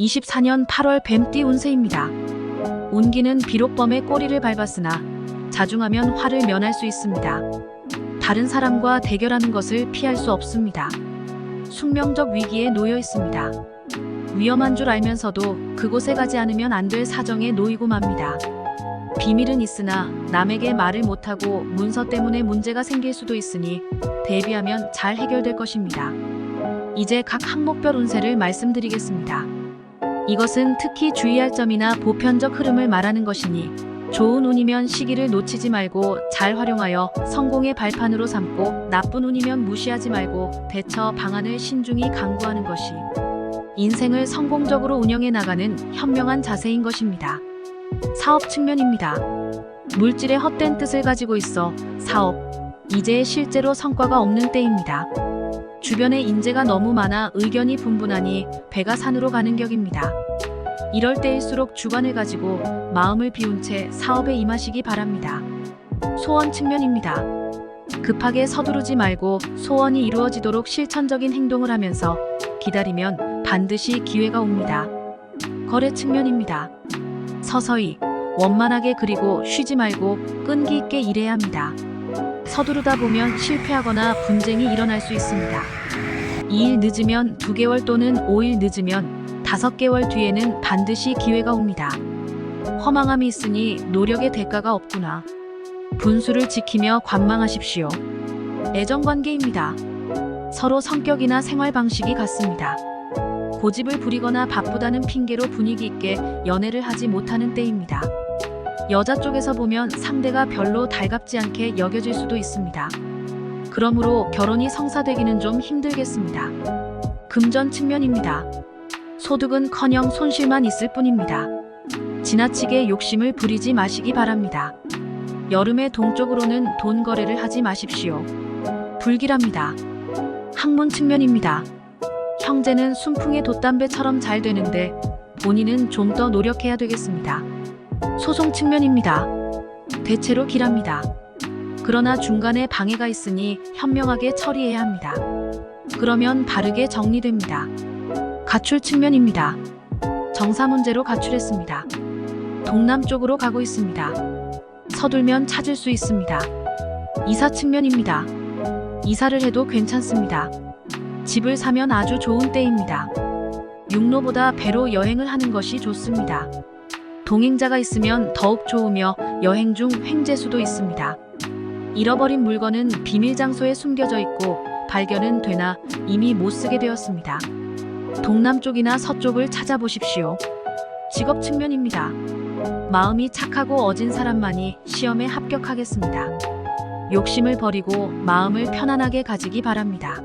24년 8월 뱀띠 운세입니다. 운기는 비록 범의 꼬리를 밟았으나 자중하면 화를 면할 수 있습니다. 다른 사람과 대결하는 것을 피할 수 없습니다. 숙명적 위기에 놓여 있습니다. 위험한 줄 알면서도 그곳에 가지 않으면 안 될 사정에 놓이고 맙니다. 비밀은 있으나 남에게 말을 못하고 문서 때문에 문제가 생길 수도 있으니 대비하면 잘 해결될 것입니다. 이제 각 항목별 운세를 말씀드리겠습니다. 이것은 특히 주의할 점이나 보편적 흐름을 말하는 것이니 좋은 운이면 시기를 놓치지 말고 잘 활용하여 성공의 발판으로 삼고 나쁜 운이면 무시하지 말고 대처 방안을 신중히 강구하는 것이 인생을 성공적으로 운영해 나가는 현명한 자세인 것입니다. 사업 측면입니다. 물질의 헛된 뜻을 가지고 있어 사업, 이제 실제로 성과가 없는 때입니다. 주변에 인재가 너무 많아 의견이 분분하니 배가 산으로 가는 격입니다. 이럴 때일수록 주관을 가지고 마음을 비운 채 사업에 임하시기 바랍니다. 소원 측면입니다. 급하게 서두르지 말고 소원이 이루어지도록 실천적인 행동을 하면서 기다리면 반드시 기회가 옵니다. 거래 측면입니다. 서서히 원만하게 그리고 쉬지 말고 끈기 있게 일해야 합니다. 서두르다 보면 실패하거나 분쟁이 일어날 수 있습니다. 2일 늦으면 2개월 또는 5일 늦으면 5개월 뒤에는 반드시 기회가 옵니다. 허망함이 있으니 노력의 대가가 없구나. 분수를 지키며 관망하십시오. 애정관계입니다. 서로 성격이나 생활 방식이 같습니다. 고집을 부리거나 바쁘다는 핑계로 분위기 있게 연애를 하지 못하는 때입니다. 여자 쪽에서 보면 상대가 별로 달갑지 않게 여겨질 수도 있습니다. 그러므로 결혼이 성사되기는 좀 힘들겠습니다. 금전 측면입니다. 소득은 커녕 손실만 있을 뿐입니다. 지나치게 욕심을 부리지 마시기 바랍니다. 여름의 동쪽으로는 돈 거래를 하지 마십시오. 불길합니다. 학문 측면입니다. 형제는 순풍의 돛담배처럼 잘 되는데 본인은 좀 더 노력해야 되겠습니다. 소송 측면입니다. 대체로 길합니다. 그러나 중간에 방해가 있으니 현명하게 처리해야 합니다. 그러면 바르게 정리됩니다. 가출 측면입니다. 정사 문제로 가출했습니다. 동남쪽으로 가고 있습니다. 서둘면 찾을 수 있습니다. 이사 측면입니다. 이사를 해도 괜찮습니다. 집을 사면 아주 좋은 때입니다. 육로보다 배로 여행을 하는 것이 좋습니다. 동행자가 있으면 더욱 좋으며 여행 중 횡재수도 있습니다. 잃어버린 물건은 비밀 장소에 숨겨져 있고 발견은 되나 이미 못 쓰게 되었습니다. 동남쪽이나 서쪽을 찾아보십시오. 직업 측면입니다. 마음이 착하고 어진 사람만이 시험에 합격하겠습니다. 욕심을 버리고 마음을 편안하게 가지기 바랍니다.